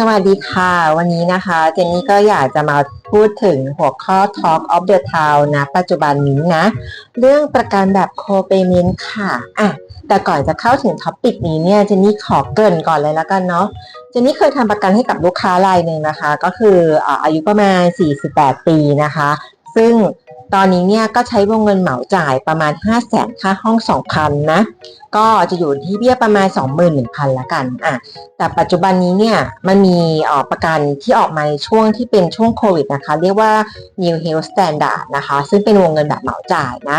สวัสดีค่ะ วันนี้นะคะเจนนี่ก็อยากจะมาพูดถึงหัวข้อ Talk of the Town นะ ปัจจุบันนี้นะ เรื่องประกันแบบ co-payment ค่ะอะ แต่ก่อนจะเข้าถึงท็อปิกนี้เนี่ยเจนนี่ขอเกริ่นก่อนเลยแล้วกันเนาะเจนนี่เคยทำประกันให้กับลูกค้ารายหนึ่งนะคะ ก็คืออาอายุประมาณ 48 ปีนะคะ ซึ่ง ตอนนี้เนี่ยก็ใช้วงเงินเหมาจ่ายประมาณ 5 0 0แสนค่าห้อง 2,000 นะ ก็จะอยู่ที่เบี้ยประมาณ 21,000ละกันอะแต่ปัจจุบันนี้เนี่ยมันมีออกประกันที่ออกมาในช่วงที่เป็นช่วงโควิดนะคะ เรียกว่า New Health Standard นะคะ ซึ่งเป็นวงเงินแบบเหมาจ่ายนะ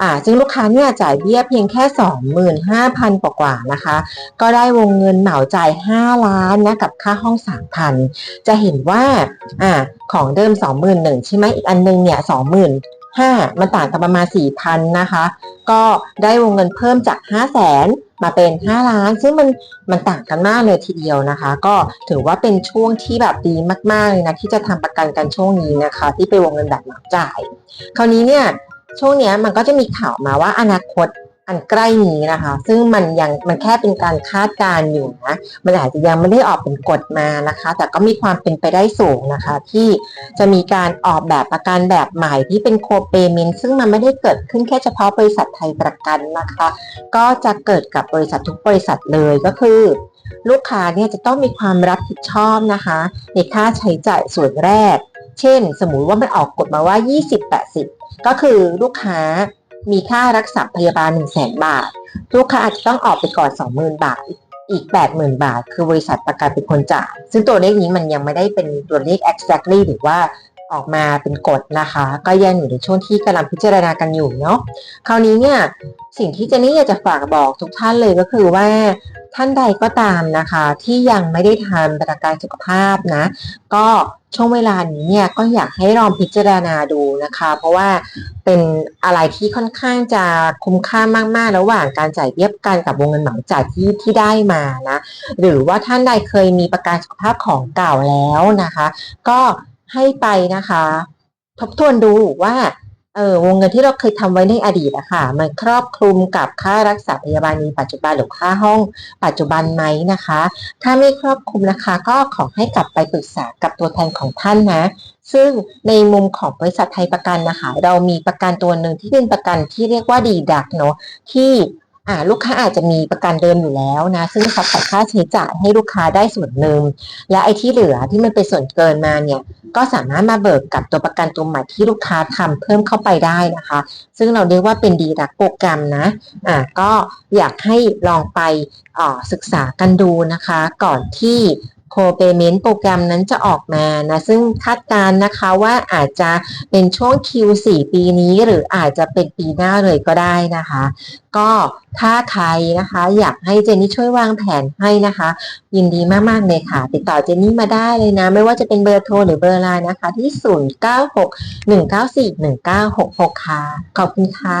อ่าซึ่งลูกค้าเนี่ยจ่ายเบี้ยเพียงแค่ 25,000 กว่าๆนะคะ ก็ได้วงเงินเหมาจ่าย 5 ล้านนะกับค่าห้อง 3,000 จะเห็นว่าอ่าของเดิม 21,000ใช่ไหมอีกอันนึงเนี่ย25,000มันต่างกันประมาณ 4,000 นะคะ ก็ได้วงเงินเพิ่มจาก 5 0 0 0 0 0มาเป็น 5 ล้าน ซึ่งมันมันต่างกันมากเลยทีเดียวนะคะ ก็ถือว่าเป็นช่วงที่แบบดีมากๆเลยนะที่จะทำประกันกันช่วงนี้นะคะ ที่เป็นวงเงินแบบเหมาจ่าย คราวนี้เนี่ย ช่วงนี้มันก็จะมีข่าวมาว่าอนาคตอันใกล้นี้นะคะ ซึ่งมันยังมันแค่เป็นการคาดการณ์อยู่นะมันอาจจะยังไม่ได้ออกเป็นกฎมานะคะ แต่ก็มีความเป็นไปได้สูงนะคะ ที่จะมีการออกแบบประกันแบบใหม่ที่เป็นโคเปเมนซึ่งมันไม่ได้เกิดขึ้นแค่เฉพาะบริษัทไทยประกันนะคะ ก็จะเกิดกับบริษัททุกบริษัทเลยก็คือลูกค้าเนี่ยจะต้องมีความรับผิดชอบนะคะ ในค่าใช้จ่ายส่วนแรก เช่น สมมุติว่ามันออกกฎมาว่า 20-80 ก็คือลูกค้ามีค่ารักษาพยาบาล 1 0 0 0 0แบาท ลูกค้าอาจจะต้องออกไปก่อน 20,000 บาท อีก 80,000 บาท คือบริษัทประกันเป็นคนจ่ายซึ่งตัวเลขนี้มันยังไม่ได้เป็นตัวเลข exactly หรือว่าออกมาเป็นกฎนะคะ ก็ยังอยู่ในช่วงที่กำลังพิจารณากันอยู่เนาะคราวนี้เนี่ยสิ่งที่เจนนี่อยากจะฝากบอกทุกท่านเลยก็คือว่าท่านใดก็ตามนะคะ ที่ยังไม่ได้ทำประกันสุขภาพนะ ก็ ช่วงเวลานี้เนี่ยก็อยากให้ลองพิจารณาดูนะคะ เพราะว่าเป็นอะไรที่ค่อนข้างจะคุ้มค่ามาก ๆ ระหว่างการจ่ายเบี้ยประกันกับวงเงินเหมาจ่ายที่ที่ได้มานะ หรือว่าท่านใดเคยมีประกันสุขภาพของเก่าแล้วนะคะ ก็ให้ไปนะคะ ทบทวนดูว่า เออวงเงินที่เราเคยทำไว้ในอดีตอะค่ะ มันครอบคลุมกับค่ารักษาพยาบาลในปัจจุบันหรือค่าห้องปัจจุบันไหมนะคะ ถ้าไม่ครอบคลุมนะคะ ก็ขอให้กลับไปปรึกษากับตัวแทนของท่านนะ ซึ่งในมุมของบริษัทไทยประกันนะคะ เรามีประกันตัวหนึ่งที่เป็นประกันที่เรียกว่าดีดักเนาะที่่าลูกค้าอาจจะมีประกันเดิมอยู่แล้วนะ ซึ่งซับพอร์ตค่าใช้จ่ายให้ลูกค้าได้ส่วนหนึ่งและไอ้ที่เหลือที่มันเป็นส่วนเกินมาเนี่ย ก็สามารถมาเบิกกับตัวประกันตัวใหม่ที่ลูกค้าทำเพิ่มเข้าไปได้นะคะ ซึ่งเราเรียกว่าเป็นดีรักโปรแกรมนะอ่าก็อยากให้ลองไปศึกษากันดูนะคะ ก่อนที่ โคเปเมนต์โปรแกรมนั้นจะออกมานะซึ่งคาดการณ์นะคะว่าอาจจะเป็นช่วง Q4 ปีนี้หรืออาจจะเป็นปีหน้าเลยก็ได้นะคะ ก็ถ้าใครนะคะอยากให้เจนนี่ช่วยวางแผนให้นะคะ ยินดีมากๆเลยค่ะ ติดต่อเจนนี่มาได้เลยนะ ไม่ว่าจะเป็นเบอร์โทรหรือเบอร์ไลน์นะคะ ที่ 0961941966 ค่ะ ขอบคุณค่ะ